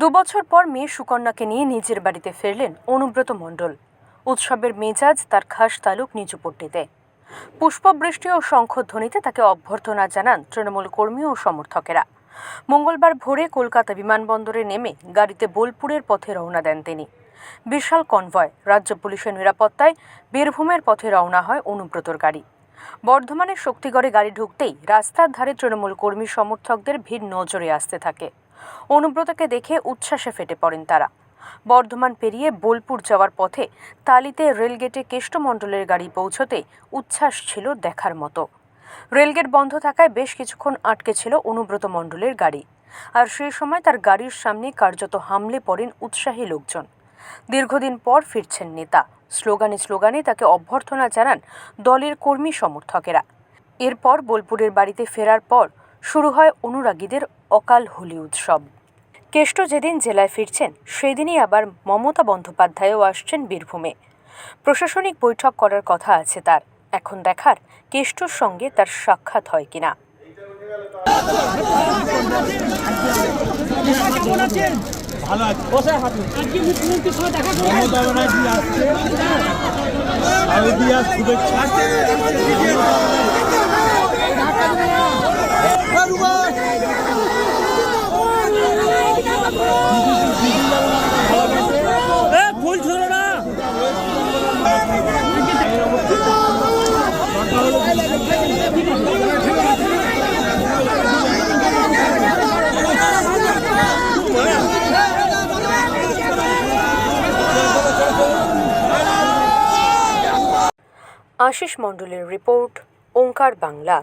দুবছর পর মেয়ে সুকন্যাকে নিয়ে নিজের বাড়িতে ফিরলেন অনুব্রত মণ্ডল। উৎসবের মেজাজ তার খাস তালুক নিচুপট্টিতে পুষ্পবৃষ্টি ও শঙ্খধ্বনিতে তাকে অভ্যর্থনা জানান তৃণমূল কর্মী ও সমর্থকেরা। মঙ্গলবার ভোরে কলকাতা বিমানবন্দরে নেমে গাড়িতে বোলপুরের পথে রওনা দেন তিনি। বিশাল কনভয়, রাজ্য পুলিশের নিরাপত্তায় বীরভূমের পথে রওনা হয় অনুব্রতর গাড়ি। বর্ধমানের শক্তিগড়ে গাড়ি ঢুকতেই রাস্তার ধারে তৃণমূল কর্মী সমর্থকদের ভিড় নজরে আসতে থাকে। অনুব্রতকে দেখে উচ্ছ্বাসে ফেটে পড়েন তারা। বর্ধমান পেরিয়ে বোলপুর যাওয়ার পথে তালিতে রেলগেটে কেষ্টমণ্ডলের গাড়ি পৌঁছতে উচ্ছ্বাস ছিল দেখার মতো। রেলগেট বন্ধ থাকায় বেশ কিছুক্ষণ আটকে ছিল অনুব্রত মণ্ডলের গাড়ি। আর সেই সময় তার গাড়ির সামনে কার্যত হামলে পড়েন উৎসাহী লোকজন। দীর্ঘদিন পর ফিরছেন নেতা। স্লোগানে স্লোগানে তাকে অভ্যর্থনা জানান দলের কর্মী সমর্থকেরা। এরপর বোলপুরের বাড়িতে ফেরার পর শুরু হয় অনুরাগীদের অকাল হোলি উৎসব। কেষ্ট যেদিন জেলায় ফিরছেন, সেদিনই আবার মমতা বন্দ্যোপাধ্যায়ও আসছেন বীরভূমে। প্রশাসনিক বৈঠক করার কথা আছে তার। এখন দেখার কেষ্টর সঙ্গে তার সাক্ষাৎ হয় কিনা। দেখা আশিস মণ্ডলের রিপোর্ট ওঙ্কার বাংলা।